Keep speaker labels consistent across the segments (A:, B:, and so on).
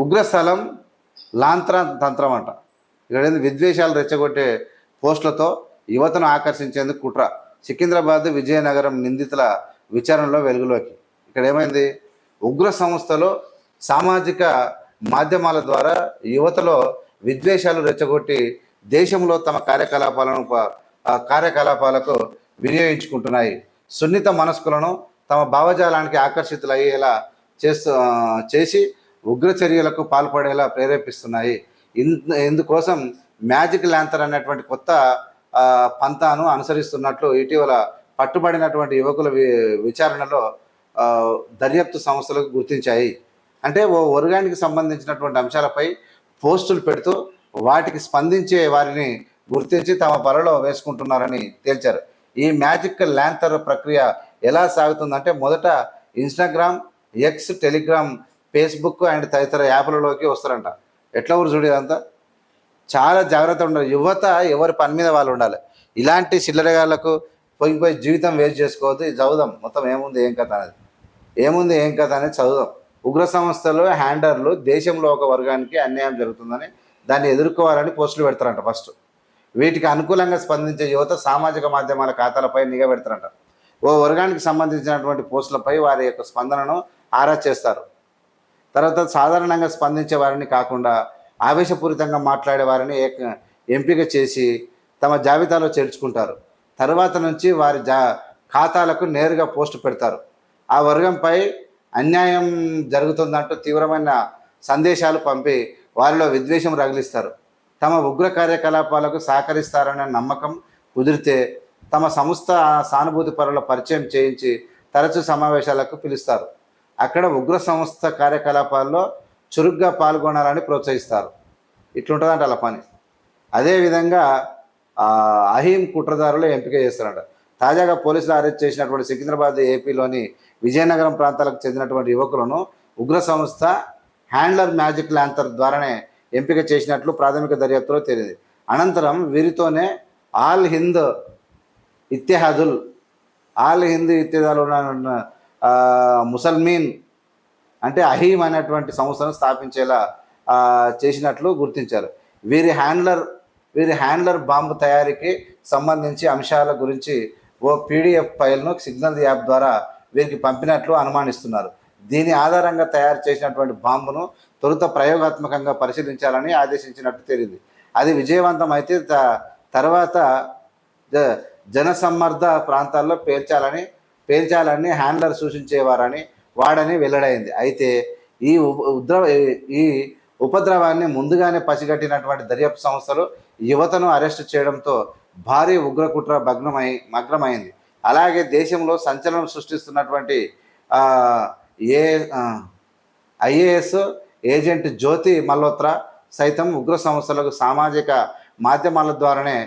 A: ఉగ్రస్థలం లాంత్ర తంత్రం అంట. ఇక్కడ ఏంది విద్వేషాలు రెచ్చగొట్టే పోస్టులతో యువతను ఆకర్షించేందుకు కుట్ర. సికింద్రాబాద్ విజయనగరం నిందితుల విచారణలో వెలుగులోకి. ఇక్కడ ఏమైంది ఉగ్ర సంస్థలో సామాజిక మాధ్యమాల ద్వారా యువతలో విద్వేషాలు రెచ్చగొట్టి దేశంలో తమ కార్యకలాపాలను కార్యకలాపాలకు వినియోగించుకుంటున్నాయి. సున్నిత మనస్కులను తమ భావజాలానికి ఆకర్షితులయ్యేలా చేస్తూ చేసి ఉగ్ర చర్యలకు పాల్పడేలా ప్రేరేపిస్తున్నాయి. ఇన్- ఇందుకోసం మ్యాజిక్ ల్యాంతర్ అనేటువంటి కొత్త పంతాను అనుసరిస్తున్నట్లు ఇటీవల పట్టుబడినటువంటి యువకుల వి- విచారణలో దర్యాప్తు సంస్థలకు గుర్తించాయి. అంటే ఓ వర్గానికి సంబంధించినటువంటి అంశాలపై పోస్టులు పెడుతూ వాటికి స్పందించే వారిని గుర్తించి తమ బలలో వేసుకుంటున్నారని తేల్చారు. ఈ మ్యాజిక్ ల్యాంతర్ ప్రక్రియ ఎలా సాగుతుందంటే మొదట Instagram X Telegram Facebook and తదితర యాప్లలోకి వస్తారంట. ఎట్లా ఊరు చూడు అంతా చాలా జాగ్రత్త ఉండాలి. యువత ఎవరి పని మీద వాళ్ళు ఉండాలి. ఇలాంటి చిల్లరగాళ్ళకు పోయి పోయి జీవితం వేస్ట్ చేసుకోవద్దు. ఇది చదువుదాం. మొత్తం ఏముంది ఏం కథ అనేది. ఏముంది ఏం కథ అనేది చదువుదాం. ఉగ్ర సంస్థలు హ్యాండర్లు దేశంలో ఒక వర్గానికి అన్యాయం జరుగుతుందని దాన్ని ఎదుర్కోవాలని పోస్టులు పెడతారంట ఫస్ట్. వీటికి అనుకూలంగా స్పందించే యువత సామాజిక మాధ్యమాల ఖాతాలపై నిఘా పెడతారంట. ఓ వర్గానికి సంబంధించినటువంటి పోస్టులపై వారి యొక్క స్పందనను ఆరా చేస్తారు. తర్వాత సాధారణంగా స్పందించే వారిని కాకుండా ఆవేశపూరితంగా మాట్లాడే వారిని ఏక- ఎంపిక చేసి తమ జాబితాలో చేర్చుకుంటారు. తర్వాత నుంచి వారి జా ఖాతాలకు నేరుగా పోస్టు పెడతారు. ఆ వర్గంపై అన్యాయం జరుగుతుందంటూ తీవ్రమైన సందేశాలు పంపి వారిలో విద్వేషం రగిలిస్తారు. తమ ఉగ్ర కార్యకలాపాలకు సహకరిస్తారనే నమ్మకం కుదిరితే తమ సంస్థ సానుభూతి పరుల పరిచయం చేయించి తరచూ సమావేశాలకు పిలుస్తారు. అక్కడ ఉగ్ర సంస్థ కార్యకలాపాల్లో చురుగ్గా పాల్గొనాలని ప్రోత్సహిస్తారు. ఇట్లుంటుందంట అలా పని. అదేవిధంగా అహీం కుట్రదారులు ఎంపిక చేస్తారంట. తాజాగా పోలీసులు అరెస్ట్ చేసినటువంటి సికింద్రాబాద్ ఏపీలోని విజయనగరం ప్రాంతాలకు చెందినటువంటి యువకులను ఉగ్ర సంస్థ హ్యాండ్లర్ మ్యాజిక్ ల్యాంతర్ ద్వారానే ఎంపిక చేసినట్లు ప్రాథమిక దర్యాప్తులో తేలింది. అనంతరం వీరితోనే ఆల్ హింద్ ఇత్తెహాదుల్ ఆల్ హింద్ ఇత్తేదాలు ఉన్న ముసల్మీన్ అంటే అహీం అనేటువంటి సంస్థను స్థాపించేలా చేసినట్లు గుర్తించారు. వీరి హ్యాండ్లర్ వీరి హ్యాండ్లర్ బాంబు తయారీకి సంబంధించి అంశాల గురించి ఓ పీడిఎఫ్ ఫైల్ను సిగ్నల్ యాప్ ద్వారా వీరికి పంపినట్లు అనుమానిస్తున్నారు. దీని ఆధారంగా తయారు చేసినటువంటి బాంబును తొలుత ప్రయోగాత్మకంగా పరిశీలించాలని ఆదేశించినట్టు తెలియదు అది విజయవంతం అయితే త- తర్వాత జ- జనసమ్మర్ద ప్రాంతాల్లో పేర్చాలని పేల్చాలని హ్యాండ్లర్ సూచించేవారని వాడని వెల్లడైంది. అయితే ఈ ఉద్రవ ఈ ఉపద్రవాన్ని ముందుగానే పసిగట్టినటువంటి దర్యాప్తు సంస్థలు యువతను అరెస్టు చేయడంతో భారీ ఉగ్రకుట్ర భగ్నమై మగ్నమైంది అలాగే దేశంలో సంచలనం సృష్టిస్తున్నటువంటి ఏ ఐఏఎస్ ఏజెంట్ జ్యోతి మల్హోత్రా సైతం ఉగ్ర సంస్థలకు సామాజిక మాధ్యమాల ద్వారానే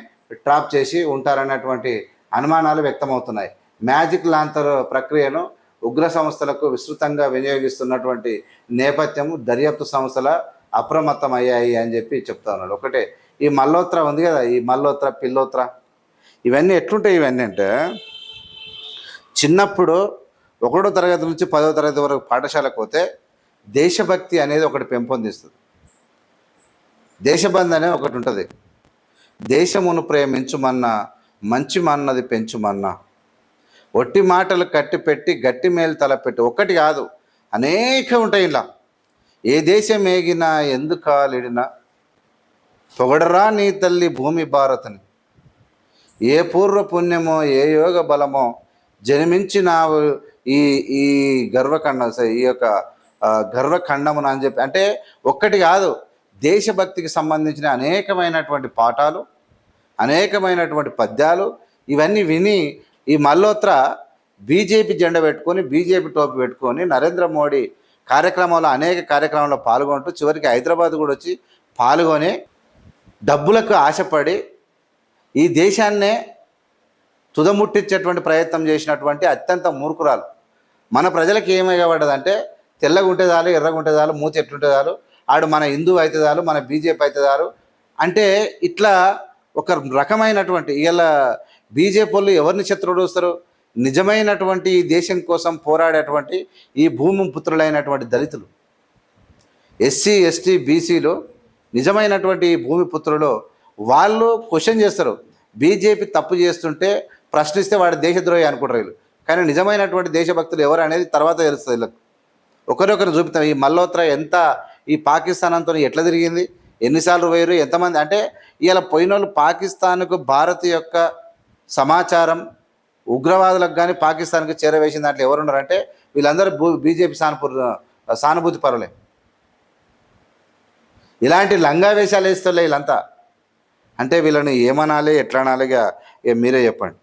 A: ట్రాప్ చేసి ఉంటారన్నటువంటి అనుమానాలు వ్యక్తమవుతున్నాయి. మ్యాజిక్ లాంతర్ ప్రక్రియను ఉగ్ర సంస్థలకు విస్తృతంగా వినియోగిస్తున్నటువంటి నేపథ్యం దర్యాప్తు సంస్థల అప్రమత్తం అయ్యాయి అని చెప్పి చెప్తా ఉన్నాడు. ఒకటే ఈ మల్లోత్ర ఉంది కదా ఈ మల్లోత్ర పిల్లోత్ర ఇవన్నీ ఎట్లుంటాయి ఇవన్నీ అంటే చిన్నప్పుడు ఒకటో తరగతి నుంచి పదో తరగతి వరకు పాఠశాలకు పోతే దేశభక్తి అనేది ఒకటి పెంపొందిస్తుంది. దేశబంధ్ అనేది ఒకటి ఉంటుంది. దేశమును ప్రేమించుమన్నా మంచి మన్నది పెంచుమన్నా ఒట్టి మాటలు కట్టి పెట్టి గట్టి మేలు తలపెట్టి ఒక్కటి కాదు అనేక ఉంటాయి ఇలా ఏ దేశం ఏగినా ఎందుకు కాలిడినా పొగడరా నీ తల్లి భూమి భారతని. ఏ పూర్వ పుణ్యమో ఏ యోగ బలమో జన్మించిన ఈ ఈ గర్వఖండ ఈ యొక్క గర్వఖండమున అని చెప్పి. అంటే ఒక్కటి కాదు దేశభక్తికి సంబంధించిన అనేకమైనటువంటి పాఠాలు అనేకమైనటువంటి పద్యాలు ఇవన్నీ విని ఈ మల్హోత్రా బీజేపీ జెండా పెట్టుకొని బీజేపీ టోపీ పెట్టుకొని నరేంద్ర మోడీ కార్యక్రమంలో అనేక కార్యక్రమాల్లో పాల్గొంటూ చివరికి హైదరాబాద్ కూడా వచ్చి పాల్గొని డబ్బులకు ఆశపడి ఈ దేశాన్నే తుదముట్టించేటువంటి ప్రయత్నం చేసినటువంటి అత్యంత మూర్ఖురాలు. మన ప్రజలకు ఏమయ్యబడ్డదంటే తెల్లగుంటే చాలు ఎర్రగుంటే చాలు మూతి ఎట్లుంటే చాలు ఆడు మన హిందూ అయితే చాలు మన బీజేపీ అయితే చాలు. అంటే ఇట్లా ఒక రకమైనటువంటి ఇలా బీజేపీ వాళ్ళు ఎవరిని శత్రువులు వస్తారు నిజమైనటువంటి ఈ దేశం కోసం పోరాడేటువంటి ఈ భూమి పుత్రులైనటువంటి దళితులు. ఎస్సీ ఎస్టీ బీసీలో నిజమైనటువంటి ఈ భూమి పుత్రులు వాళ్ళు క్వశ్చన్ చేస్తారు. బీజేపీ తప్పు చేస్తుంటే ప్రశ్నిస్తే వాడు దేశద్రోహి అనుకుంటారు వీళ్ళు. కానీ నిజమైనటువంటి దేశభక్తులు ఎవరు అనేది తర్వాత తెలుస్తుంది వీళ్ళకు. ఒకరొకరు చూపుతాం ఈ మల్హోత్రా ఎంత ఈ పాకిస్తాన్ అంతా ఎట్లా తిరిగింది? ఎన్నిసార్లు పోయారు? ఎంతమంది? అంటే ఇలా పోయిన వాళ్ళు పాకిస్తాన్కు భారత్ యొక్క సమాచారం ఉగ్రవాదులకు కానీ పాకిస్తాన్కి చేరవేసిన దాంట్లో ఎవరున్నారంటే వీళ్ళందరూ భూ బీజేపీ సానుపూర్ సానుభూతి పరులే. ఇలాంటి లంగా వేషాలు వేస్తలే వీళ్ళంతా. అంటే వీళ్ళని ఏమనాలి ఎట్లా అనాలిగా మీరే చెప్పండి.